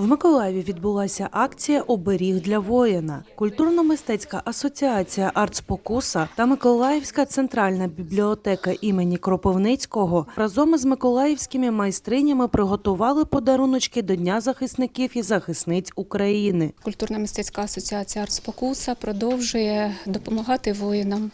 В Миколаєві відбулася акція Оберіг для воїна. Культурно-мистецька асоціація «Артспокуса» та Миколаївська центральна бібліотека імені Кропивницького разом із миколаївськими майстринями приготували подаруночки до Дня захисників і захисниць України. Культурна мистецька асоціація «Артспокуса» продовжує допомагати воїнам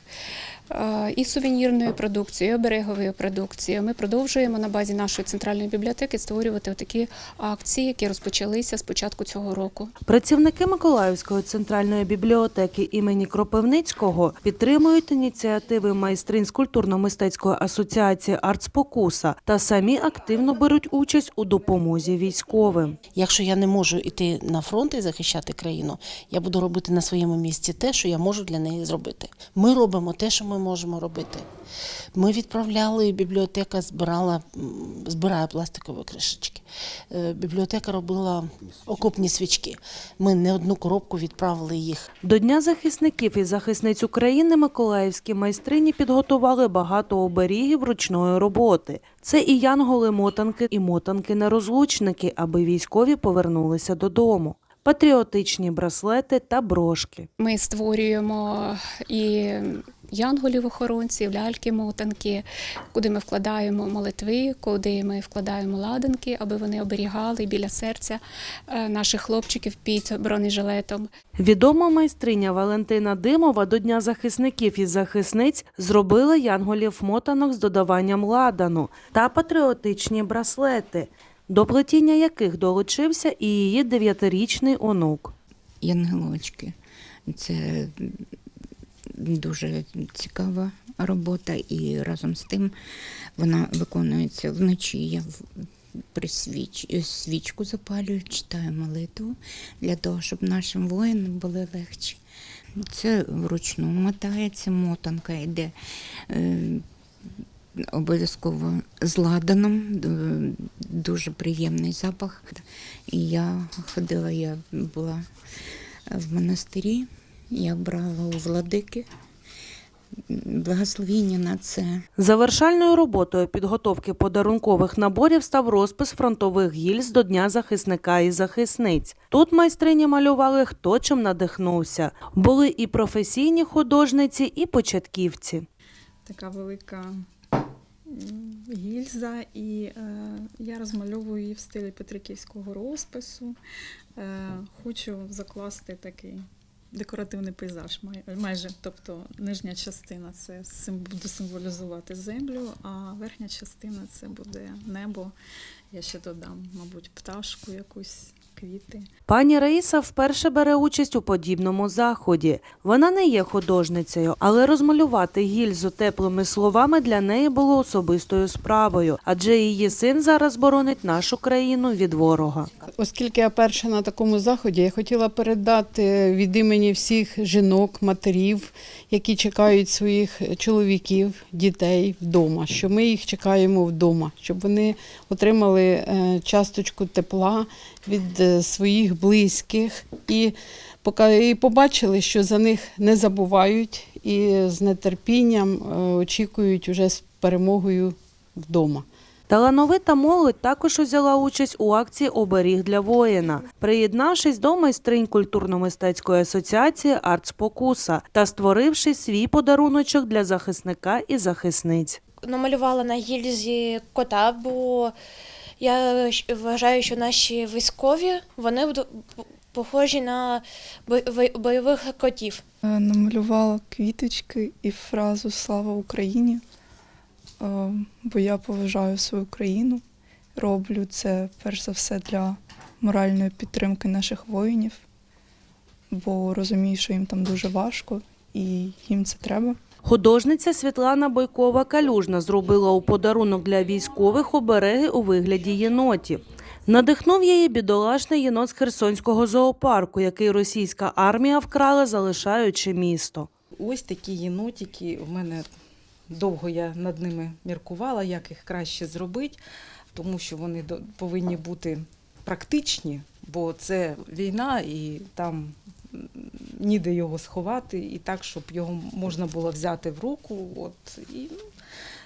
е, і сувенірною продукцією, і обереговою продукцією. Ми продовжуємо на базі нашої центральної бібліотеки створювати такі акції, які розпочалися з початку цього року. Працівники Миколаївської центральної бібліотеки імені Кропивницького підтримують ініціативи майстринь з культурно-мистецької асоціації «Артспокуса» та самі активно беруть участь у допомозі військовим. Якщо я не можу йти на фронт і захищати країну, я буду робити на своєму місці те, що я можу для неї зробити. Ми робимо те, що ми можемо робити. Ми відправляли, бібліотека збирала, збирає пластикові кришечки. Е, Бібліотека робила окопні свічки. Ми не одну коробку відправили їх. До Дня захисників і захисниць України миколаївські майстрині підготували багато оберігів ручної роботи. Це і янголи-мотанки, і мотанки-нерозлучники, аби військові повернулися додому. Патріотичні браслети та брошки. Ми створюємо і янголів-охоронців, ляльки-мотанки, куди ми вкладаємо молитви, куди ми вкладаємо ладанки, аби вони оберігали біля серця е, наших хлопчиків під бронежилетом. Відома майстриня Валентина Димова до Дня захисників і захисниць зробила янголів мотанок з додаванням ладану та патріотичні браслети, до плетіння яких долучився і її дев'ятирічний онук. Янгелочки. Це дуже цікава робота, і разом з тим вона виконується вночі. Я при свіч, свічку запалюю, читаю молитву для того, щоб нашим воїнам було легше. Це вручну мотається, мотанка йде. Е, Обов'язково з ладаном, дуже приємний запах. І я ходила, я була в монастирі, я брала у владики благословіння на це. Завершальною роботою підготовки подарункових наборів став розпис фронтових гільз до Дня захисника і захисниць. Тут майстрині малювали хто чим надихнувся. Були і професійні художниці, і початківці. така велика гільза, і е, я розмальовую її в стилі петриківського розпису. Е, хочу закласти такий декоративний пейзаж, май- майже. Тобто нижня частина це буде символізувати землю, а верхня частина це буде небо. Я ще додам, мабуть, пташку якусь, квіти. Пані Раїса вперше бере участь у подібному заході. Вона не є художницею, але розмалювати гільзу теплими словами для неї було особистою справою, адже її син зараз боронить нашу країну від ворога. Оскільки я перша на такому заході, я хотіла передати від імені всіх жінок, матерів, які чекають своїх чоловіків, дітей вдома, що ми їх чекаємо вдома, щоб вони отримали е, часточку тепла від своїх близьких і і побачили, що за них не забувають і з нетерпінням е, очікують уже з перемогою вдома. Талановита молодь також узяла участь у акції Оберіг для воїна, приєднавшись до майстринь культурно-мистецької асоціації «Артспокуса» та створивши свій подаруночок для захисника і захисниць. намалювала на гільзі кота, бо я вважаю, що наші військові вони похожі на бой- бой- бойових котів. Е, Намалювала квіточки і фразу Слава Україні, Е, бо я поважаю свою країну. Роблю це перш за все для моральної підтримки наших воїнів, бо розумію, що їм там дуже важко і їм це треба. Художниця Світлана Бойкова Калюжна зробила у подарунок для військових обереги у вигляді єнотів. Надихнув її бідолашний єнот з Херсонського зоопарку, який російська армія вкрала, залишаючи місто. Ось такі єнотики. У мене довго я над ними міркувала, як їх краще зробити, тому що вони повинні бути практичні, бо це війна і там ніде його сховати, і так, щоб його можна було взяти в руку. От, і, ну,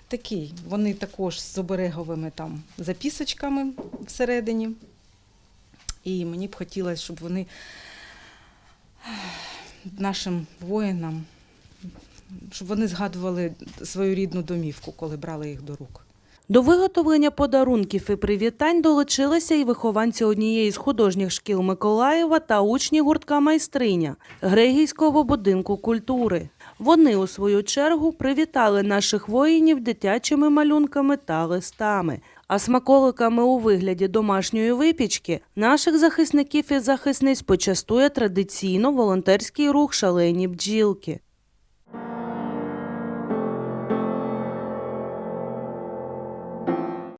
такий. Вони також з обереговими там запісочками всередині. І мені б хотілося, щоб вони нашим воїнам, щоб вони згадували свою рідну домівку, коли брали їх до рук. До виготовлення подарунків і привітань долучилися і вихованці однієї з художніх шкіл Миколаєва та учні гуртка майстриня Грегійського будинку культури. Вони, у свою чергу, привітали наших воїнів дитячими малюнками та листами. А смаколиками у вигляді домашньої випічки наших захисників і захисниць почастує традиційно волонтерський рух шалені бджілки.